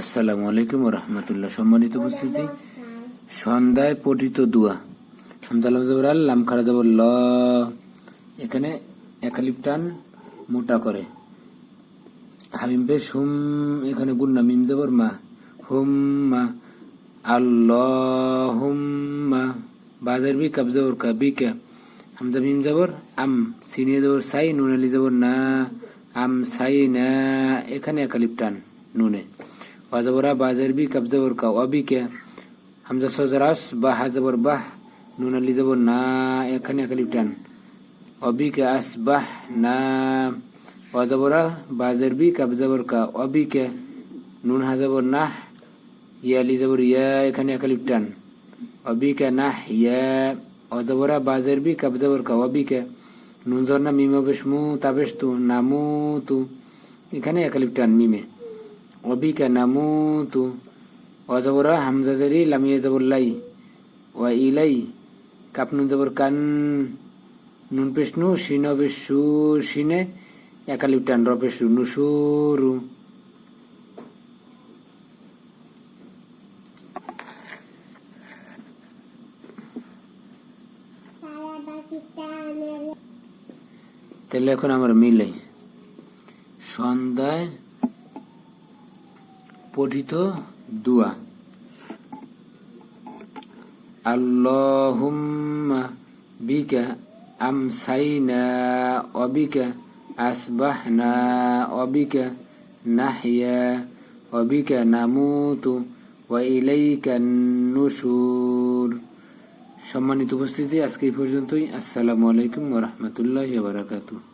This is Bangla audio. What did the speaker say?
আসসালামু আলাইকুম রহমতুল্লাহ। সম্মানিত উপস্থিতি। সন্ধ্যায় পঠিত দোয়া। হামদালাম জবর আল লাম খারা জবর ল। এখানে একালিপ টান মোটা করে। হামিম পেশ, হুম, এখানে গুন্না, মিম জবর, মা। হুম, মা। আল্লাহ হুম মা বাজার বি, কাব জবর, কা বি, কা। হামদা, মিম জবর, আম। সিনিয়ে জবর, সাই, নুন আলি জবর, না। আম, সাই, না। এখানে একালিপ টান, নুনে। জবর কা অবি কে হামজা সজরাস বা হাজবর বাহ নুন আলি জবর না এখানে একালিপ টান অবি কে আস বাহ না ওয়াজবরা বাজার বি কাব জবর কা অবি কে নুন হাজবর নাহ ইয়া আলি জবর ইয়া এখানে একালিপ টান অবি কে নাহ ইয়া অজবরা বাজার বি কাব জবর কা অবি কে নুন জর না মিমে বেশ মু তাবেশ তু নামু তু এখানে একালিপ টান মিমে নামুতু অজবরা হামজা জারি লামিয়ে জবর লাই ওয়া ইলাই কাপ নুন জবর কান নুন পেশনু শিন বেশু শিনে একালিপ টান র পেশু নুসুরু তাহলে এখন আমরা মিলাই সন্ধ্যায় পঠিত দুয়া। আল্লাহুম্মা বিকা আমসাইনা অবিকা আসবাহনা অবিকা নাহিয়া অবিকা নামুতু ওয়া ইলাইকা নুশুর। সম্মানিত উপস্থিতি, আজকে এই পর্যন্তই। আসসালামু আলাইকুম ওয়া রাহমাতুল্লাহি ওয়া বারাকাতুহু।